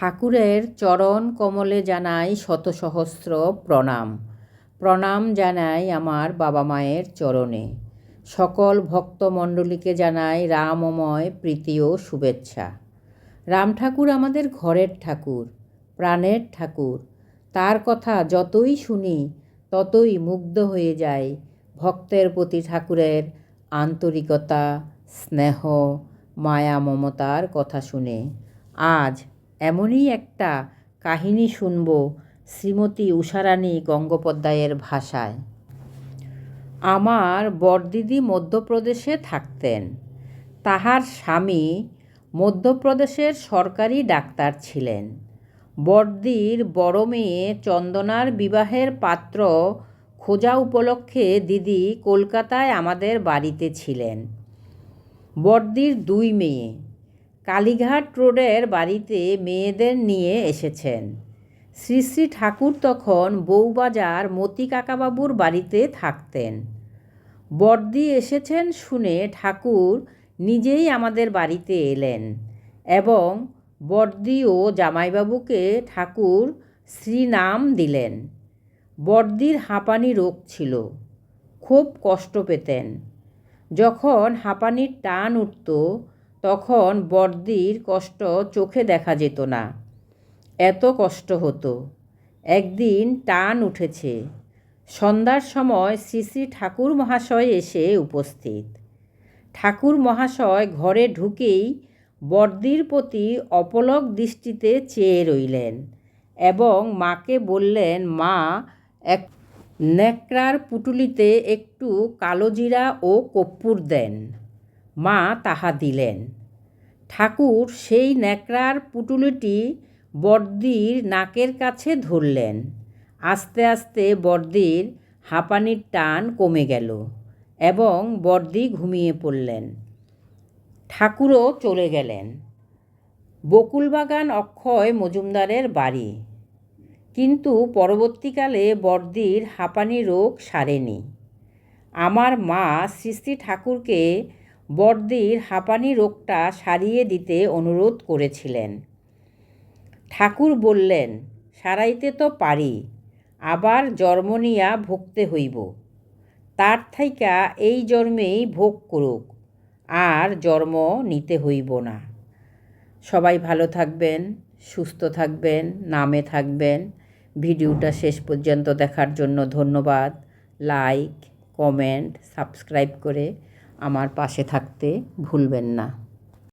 ঠাকুরের চরণ কমলে জানাই শত সহস্র প্রণাম। প্রণাম জানাই আমার বাবা মায়ের চরণে। সকল ভক্তমণ্ডলীকে জানাই রামময় প্রীতি ও শুভেচ্ছা। রাম ঠাকুর আমাদের ঘরের ঠাকুর, প্রাণের ঠাকুর। তার কথা যতই শুনি, ততই মুগ্ধ হয়ে যাই ভক্তের প্রতি ঠাকুরের আন্তরিকতা, স্নেহ, মায়া, মমতার কথা শুনে। আজ এমনই একটা কাহিনী শুনব শ্রীমতী উষারানী গঙ্গোপাধ্যায়ের ভাষায়। আমার বড়দিদি মধ্যপ্রদেশে থাকতেন। তাহার স্বামী মধ্যপ্রদেশের সরকারি ডাক্তার ছিলেন। বড়দির বড় মেয়ে চন্দনার বিবাহের পাত্র খোঁজা উপলক্ষে দিদি কলকাতায় আমাদের বাড়িতে ছিলেন। বড়দির দুই মেয়ে। কালীঘাট রোডের বাড়িতে মেয়েদের নিয়ে এসেছেন। শ্রী শ্রী ঠাকুর তখন বউবাজার মতি কাকাবাবুর বাড়িতে থাকতেন। বর্দি এসেছেন শুনে ঠাকুর নিজেই আমাদের বাড়িতে এলেন এবং বর্দি ও জামাইবাবুকে ঠাকুর শ্রীনাম দিলেন। বর্দির হাঁপানি রোগ ছিল, খুব কষ্ট পেতেন। যখন হাঁপানির টান উঠত তখন বর্দির কষ্ট চোখে দেখা যেত না। এত কষ্ট হতো। একদিন টান উঠেছে। সন্ধ্যার সময় শ্রী শ্রী ঠাকুর মহাশয় এসে উপস্থিত। ঠাকুর মহাশয় ঘরে ঢুকেই বর্দির প্রতি অপলক দৃষ্টিতে চেয়ে রইলেন এবং মাকে বললেন, মা, এক ন্যাকড়ার পুটুলিতে একটু কালোজিরা ও কর্পূর দেন। মা তাহা দিলেন। ঠাকুর সেই ন্যাকড়ার পুটুলিটি বর্দির নাকের কাছে ধরলেন। আস্তে আস্তে বর্দির হাঁপানির টান কমে গেল এবং বর্দি ঘুমিয়ে পড়লেন। ঠাকুরও চলে গেলেন। বকুলবাগান অক্ষয় মজুমদারের বাড়ি। কিন্তু পরবর্তীকালে বর্দির হাঁপানি রোগ সারেনি। আমার মা শ্রী ঠাকুরকে বর্দির হাঁপানি রোগটা সারিয়ে দিতে অনুরোধ করেছিলেন। ঠাকুর বললেন, সারাইতে তো পারি, আবার জন্ম নিয়া ভুগতে হইব। তার থাইকা এই জন্মেই ভোগ করুক, আর জন্ম নিতে হইব না। সবাই ভালো থাকবেন, সুস্থ থাকবেন, নামে থাকবেন। ভিডিওটা শেষ পর্যন্ত দেখার জন্য ধন্যবাদ। লাইক, কমেন্ট, সাবস্ক্রাইব করে আমার পাশে থাকতে ভুলবেন না।